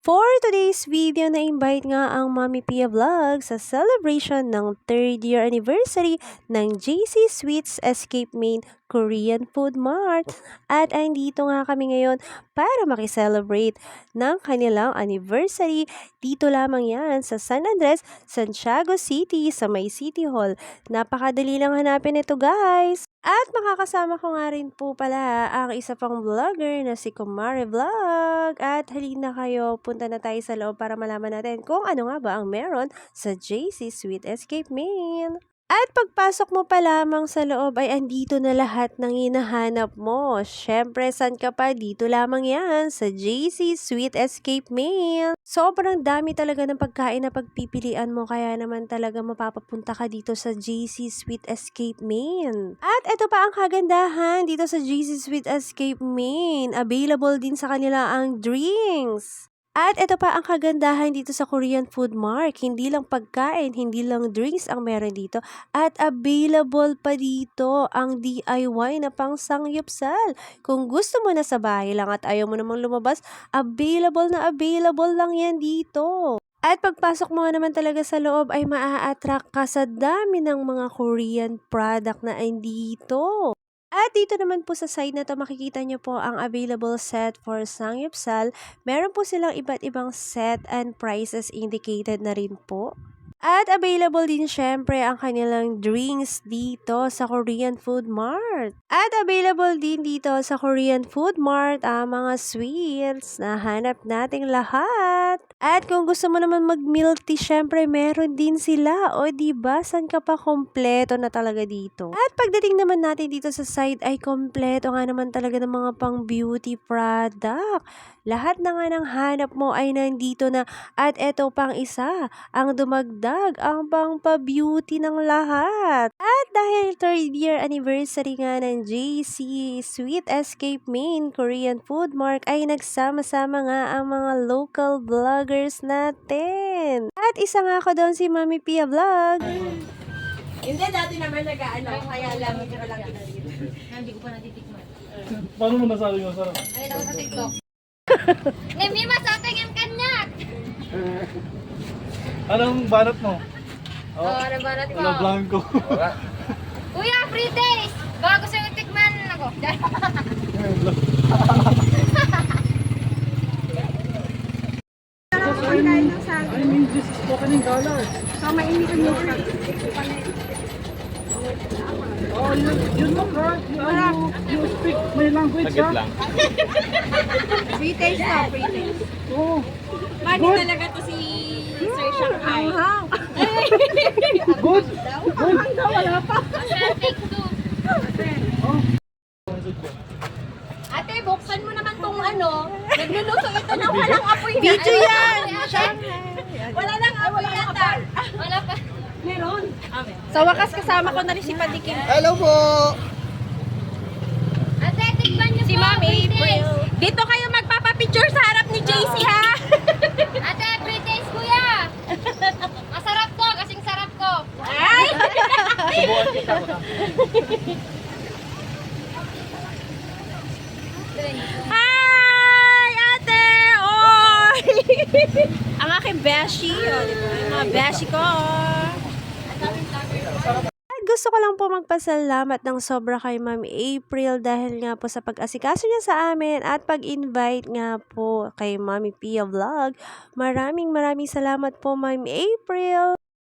For today's video, na-invite nga ang Mami Pia Vlog sa celebration ng 3rd year anniversary ng JC Sweets Escape Main Korean Food Mart. At andito nga kami ngayon para makiselebrate ng kanilang anniversary. Dito lamang yan sa San Andres, Santiago City sa May City Hall. Napakadali lang hanapin ito guys. At makakasama ko nga rin po pala ang isa pang vlogger na si Kumare Vlog. At halina kayo, punta na tayo sa loob para malaman natin kung ano nga ba ang meron sa JC Sweet Escape Main. At pagpasok mo pa lamang sa loob ay andito na lahat ng hinahanap mo. Syempre, san ka pa? Dito lamang yan sa JC Sweet Escape Mail. Sobrang dami talaga ng pagkain na pagpipilian mo kaya naman talaga mapapapunta ka dito sa JC Sweet Escape Main. At ito pa ang kagandahan dito sa JC Sweet Escape Main. Available din sa kanila ang drinks. At ito pa ang kagandahan dito sa Korean Food Mart. Hindi lang pagkain, hindi lang drinks ang meron dito. At available pa dito ang DIY na pang sangyupsal. Kung gusto mo na sa bahay lang at ayaw mo namang lumabas, available na available lang yan dito. At pagpasok mo naman talaga sa loob ay maa-attract ka sa dami ng mga Korean product na andito. At dito naman po sa side na to makikita nyo po ang available set for Sangyupsal. Meron po silang iba't ibang set and prices indicated na rin po. At available din syempre ang kanilang drinks dito sa Korean Food Mart. At available din dito sa Korean Food Mart ang mga sweets na hanap nating lahat. At kung gusto mo naman mag-milk tea, syempre meron din sila. O ba San ka pa kompleto na talaga dito. At pagdating naman natin dito sa side ay kompleto nga naman talaga ng mga pang beauty product. Lahat na nga ng hanap mo ay nandito na. At eto pang isa, ang dumagdag, ang pang pa-beauty ng lahat. At dahil third year anniversary nga ng JC Sweet Escape Main Korean Food Mart ay nagsama-sama nga ang mga local vloggers natin. At isa nga ako doon si Mami Pia Vlog. Hindi, dati naman nag-ano, kaya lang hindi ko lang. Hindi ko pa natitikman. Paano mo nasabi masarap? Ayun ako sa TikTok. Nemi, masatay ang kanyak! Anong banat mo? Oo, oh, ano ba natin Wala blanco. Kuya, free days! Gusto yung tikman ako. Tama, hindi ko nyo Oh, you, you look right. You, you, you speak my language, ha? lang. Free taste na, free taste. Oh, Mani talaga to si Sir Shanghai. Anghang. good. Daw, wala pa. Authentic to. Ate, buksan mo naman tong ano. Nagluluto ito na walang apoy na. Video yan! Wala nang yata. Wala pa. Meron. Sa wakas kasama ko na rin si Padikin. Hello po! Ate, tikman niyo Si po, Mami. Dito kayo magpapapicture sa harap ni JC ha. Ate, days, kuya! Masarap to, kasing sarap ko. Ay! Hi, ate! Oy! Ang aking beshi, oh, ba? Yung mga beshi ko. Gusto ko lang po magpasalamat ng sobra kay Ma'am April dahil nga po sa pag-asikaso niya sa amin at pag-invite nga po kay Mami Pia Vlog. Maraming maraming salamat po Ma'am April.